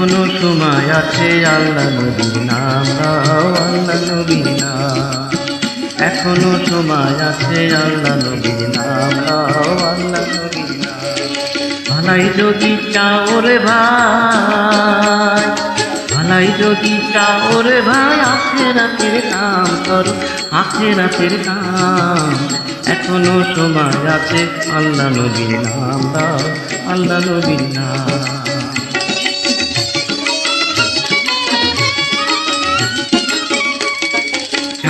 এখনও সময় আছে আল্লাহ নবীর নাম, দাও আল্লাহ নবীর নাম। এখনও সময় আছে আল্লাহ নবীর নাম, দাও আল্লাহ নবীর নাম। ভালাই যদি চাও রে ভাই, ভালাই যদি চাও রে ভাই, আখেরাতের কাম করো, আখেরাতের কাম এখনও সময় আছে আল্লাহ নবীর নাম, দাও আল্লাহ নবীর নাম।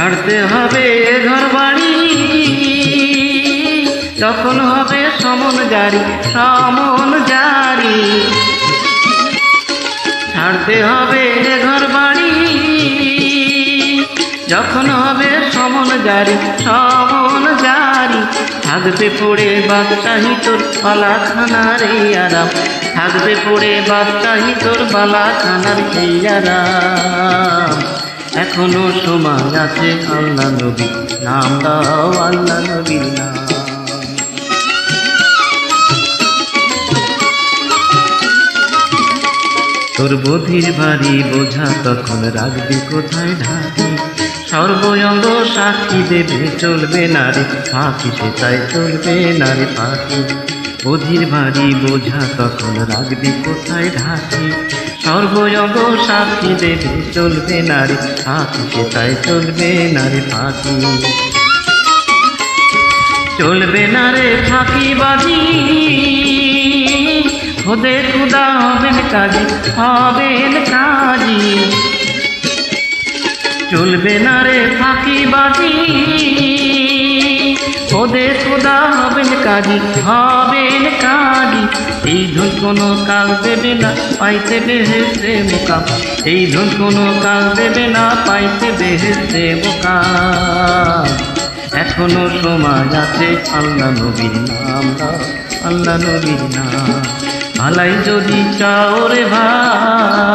ছাড়তে হবে ঘর বাড়ি যখন হবে সমন জারি সমন জারি। ছাড়তে হবে ঘর বাড়ি যখন হবে সমন জারি সমন জারি। থাকবে পড়ে বাদশাহী তোর পালাখানার এই আরাম। থাকবে পড়ে বাদশাহী তোর পালাখানার এই আরাম। এখনও সময় আছে আল্লাহ নবী। নাম দাও আল্লাহ নবীর নাম। তোর বধির ভারী বোঝা তখন রাখবি কোথায় ঢাকি? সর্বঙ্গ সাক্ষী দেবে চলবে নারী। ফাঁকি সে তাই চলবে নারী ফাঁকি। বধির ভারী বোঝা তখন রাখবি কোথায় ঢাকি? সর্বঙ্গ সাক্ষী দেবে, চলবে নারী ফাঁকি সে তাই চলবে নারী ফাঁকি। চলবে না রে ফাঁকিবাজি খোদে খুদা হবেন কাজী হবেন কাজী। চলবে না রে ফাঁকিবাজি খোদে খুদা হবেন কাজী হবেন কাজী এই ধন কোনো কাল দেবে না, পাইতে বেহেসে মোকাম এই ধন কোনো কাল দেবে না, পাইতে বেহেসে মোকাম এখনও সময় আছে আল্লাহ নবীর নাম আল্লাহ নবীর নাম। ভালাই যদি চাও রে ভাই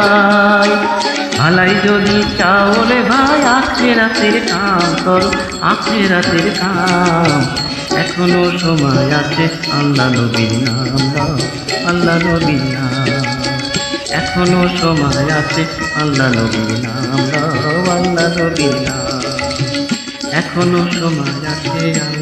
ভালাই যদি চাও রে ভাই আখে রাতের কাম কর আখে রাতের কাম। এখনও সময় আছে, আল্লাহ নবীর নাম আল্লাহ নবীর নাম। এখনও সময় আছে, আল্লাহ নবীর নাম আল্লাহ নবীর নাম। এখনও সময় আছে, আল্লাহ